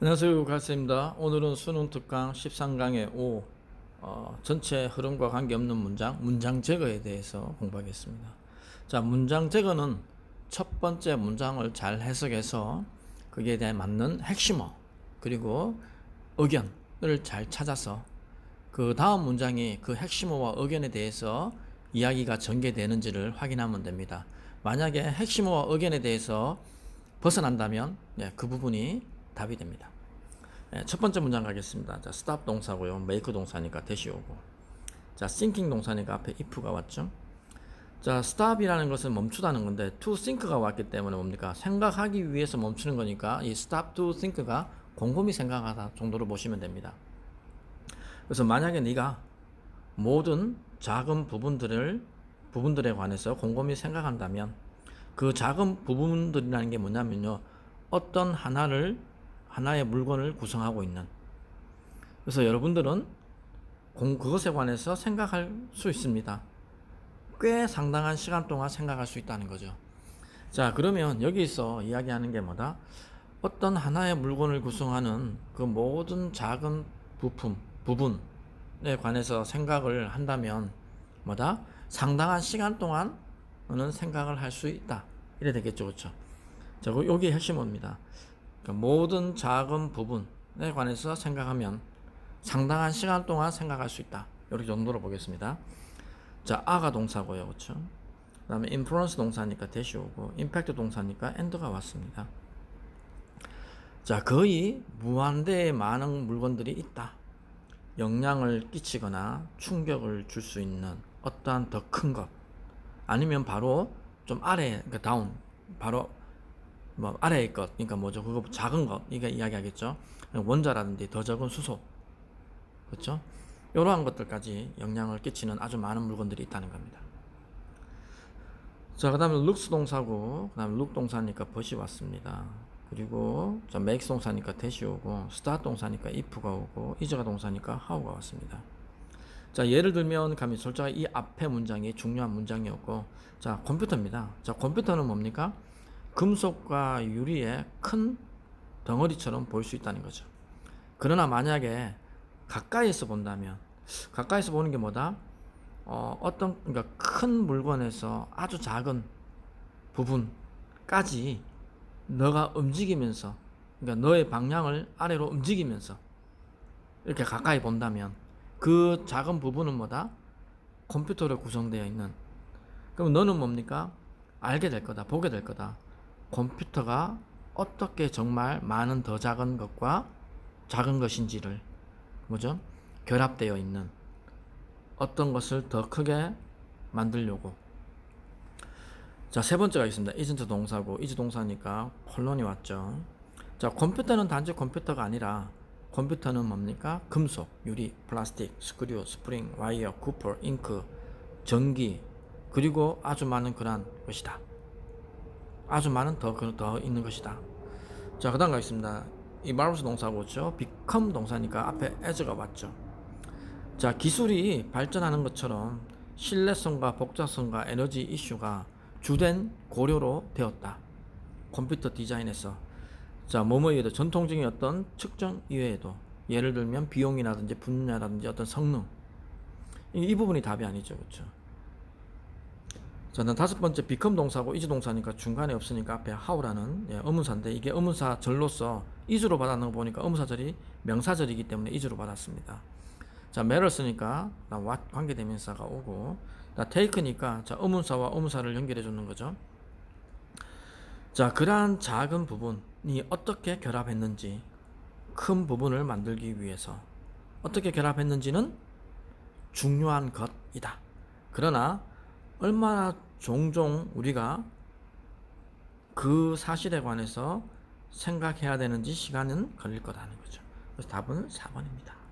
안녕하세요 갈스입니다. 오늘은 수능 특강 13강의 5 어, 전체 흐름과 관계없는 문장 문장 제거에 대해서 공부하겠습니다. 자 문장 제거는 첫 번째 문장을 잘 해석해서 거기에 대해 맞는 핵심어 그리고 의견을 잘 찾아서 그 다음 문장이 그 핵심어와 의견에 대해서 이야기가 전개되는지를 확인하면 됩니다. 만약에 핵심어와 의견에 대해서 벗어난다면 네, 그 부분이 답이 됩니다. 네, 첫 번째 문장 가겠습니다. 자, stop 동사고요. make 동사니까 대시 오고. 자, thinking 동사니까 앞에 if가 왔죠. 자, stop이라는 것은 멈추다는 건데 to think가 왔기 때문에 뭡니까? 생각하기 위해서 멈추는 거니까 이 stop to think가 곰곰이 생각하다 정도로 보시면 됩니다. 그래서 만약에 네가 모든 작은 부분들을 부분들에 관해서 곰곰이 생각한다면 그 작은 부분들이라는 게 뭐냐면요. 어떤 하나를 하나의 물건을 구성하고 있는 그래서 여러분들은 공, 그것에 관해서 생각할 수 있습니다. 꽤 상당한 시간 동안 생각할 수 있다는 거죠. 자, 그러면 여기서 이야기하는 게 뭐다? 어떤 하나의 물건을 구성하는 그 모든 작은 부품, 부분에 관해서 생각을 한다면 뭐다? 상당한 시간 동안은 생각을 할 수 있다. 이래 되겠죠. 그렇죠? 자, 그 여기 핵심입니다. 그러니까 모든 작은 부분에 관해서 생각하면 상당한 시간 동안 생각할 수 있다. 이렇게 정도로 보겠습니다. 자, 아가 동사고요. 그렇죠? 그 다음에 influence 동사니까 대시 오고 impact 동사니까 end가 왔습니다. 자, 거의 무한대의 많은 물건들이 있다. 영향을 끼치거나 충격을 줄 수 있는 어떠한 더 큰 것, 아니면 바로 좀 아래, 그러니까 다운, 바로 뭐 아래의 것, 그러니까 뭐죠? 그거 작은 것, 이게 이야기하겠죠. 원자라든지 더 적은 수소, 그렇죠? 이러한 것들까지 영향을 끼치는 아주 많은 물건들이 있다는 겁니다. 자, 그 다음에 looks 동사고, 그 다음에 look 동사니까 벗이 왔습니다. 그리고 자, make 동사니까 대시 오고, start 동사니까 if가 오고, is가 동사니까 how가 왔습니다. 자, 예를 들면 감히 솔직히 이 앞에 문장이 중요한 문장이었고, 자, 컴퓨터입니다. 자, 컴퓨터는 뭡니까? 금속과 유리의 큰 덩어리처럼 보일 수 있다는 거죠. 그러나 만약에 가까이서 본다면, 가까이서 보는 게 뭐다? 어, 어떤, 그러니까 큰 물건에서 아주 작은 부분까지 너가 움직이면서, 그러니까 너의 방향을 아래로 움직이면서 이렇게 가까이 본다면 그 작은 부분은 뭐다? 컴퓨터로 구성되어 있는. 그럼 너는 뭡니까? 알게 될 거다. 보게 될 거다. 컴퓨터가 어떻게 정말 많은 더 작은 것과 작은 것인지를 뭐죠? 결합되어 있는 어떤 것을 더 크게 만들려고 자, 세 번째가 있습니다. isn't 동사고 is 동사니까 콜론이 왔죠. 자, 컴퓨터는 단지 컴퓨터가 아니라 컴퓨터는 뭡니까? 금속, 유리, 플라스틱, 스크류, 스프링, 와이어, 쿠퍼, 잉크, 전기, 그리고 아주 많은 그러한 것이다. 아주 많은 더, 그- 더 있는 것이다. 자, 그 다음 가겠습니다. 이 말로스 동사고, 죠 become 동사니까 앞에 as가 왔죠. 자, 기술이 발전하는 것처럼 신뢰성과 복잡성과 에너지 이슈가 주된 고려로 되었다. 컴퓨터 디자인에서. 자, 뭐뭐 이외에도 전통적인 어떤 측정 이외에도 예를 들면 비용이라든지 분야라든지 어떤 성능 이, 이 부분이 답이 아니죠, 그렇죠? 자, 난 다섯 번째 become 동사고 is 동사니까 중간에 없으니까 앞에 how라는 예, 의문사인데 이게 의문사 절로서 is로 받았는 거 보니까 의문사절이 명사절이기 때문에 is로 받았습니다. 자, matter 쓰니까 나 관계대명사가 오고 나 take니까 자, 의문사와 의문사를 연결해 주는 거죠. 자, 그러한 작은 부분이 어떻게 결합했는지 큰 부분을 만들기 위해서 어떻게 결합했는지는 중요한 것이다. 그러나 얼마나 종종 우리가 그 사실에 관해서 생각해야 되는지 시간은 걸릴 거다는 거죠. 그래서 답은 4번입니다.